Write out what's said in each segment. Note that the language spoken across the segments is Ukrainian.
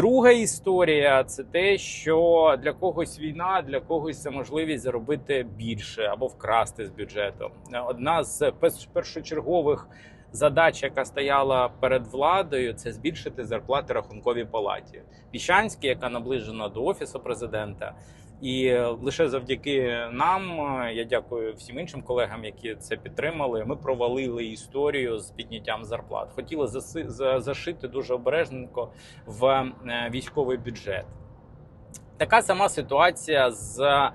Друга історія це те, що для когось війна, для когось це можливість заробити більше або вкрасти з бюджету. Одна з першочергових задач, яка стояла перед владою, це збільшити зарплати рахунковій палаті. Піщанській, яка наближена до офісу президента. І лише завдяки нам, е, я дякую всім іншим колегам, які це підтримали. Ми провалили історію з підняттям зарплат. Хотіли зашити дуже обережненько в е, військовий бюджет. Така сама ситуація з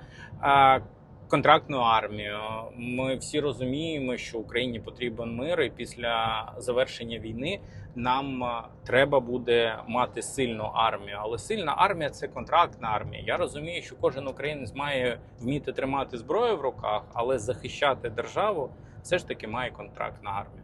е, армію. Ми всі розуміємо, що Україні потрібен мир, і після завершення війни нам е, треба буде мати сильну армію. Але сильна армія це контрактна армія. Я розумію, що кожен українець має вміти тримати зброю в руках, але захищати державу все ж таки має контрактна армія.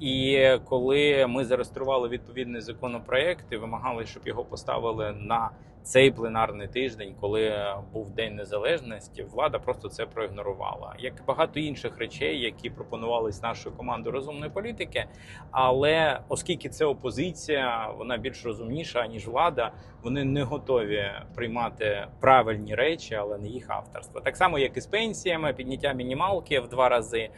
І коли ми зареєстрували відповідний законопроект і вимагали, щоб його поставили на цей пленарний тиждень, коли був День Незалежності, влада просто це проігнорувала, як багато інших речей, які пропонувались нашою командою розумної політики. Але оскільки це опозиція, вона більш розумніша ніж влада, вони не готові приймати правильні речі, але не їх авторство. Так само, як і з пенсіями, підняття мінімалки в два рази.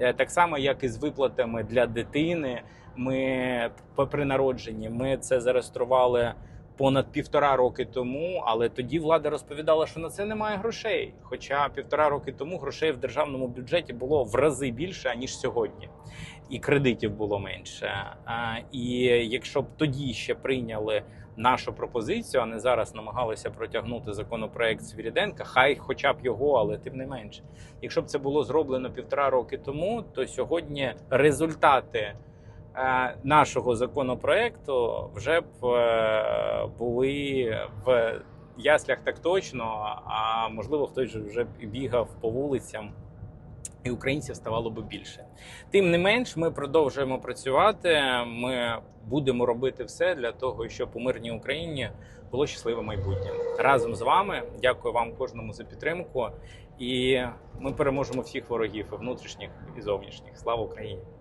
Е, Так само, як і з виплатами для дитини. Ми при народженні ми це зареєстрували понад півтора роки тому, але тоді влада розповідала, що на це немає грошей. Хоча півтора роки тому грошей в державному бюджеті було в рази більше ніж сьогодні, і кредитів було менше. І якщо б тоді ще прийняли нашу пропозицію, а не зараз намагалися протягнути законопроект Свіріденка, хай хоча б його, але тим не менше. Якщо б це було зроблено півтора роки тому, то сьогодні результати нашого законопроекту вже б е, були в яслях так точно, а можливо, хтось же вже бігав по вулицям. І українців ставало би більше. Тим не менш, ми продовжуємо працювати. Ми будемо робити все для того, щоб у мирній Україні було щасливе майбутнє разом з вами. Дякую вам кожному за підтримку. І ми переможемо всіх ворогів, внутрішніх і зовнішніх. Слава Україні!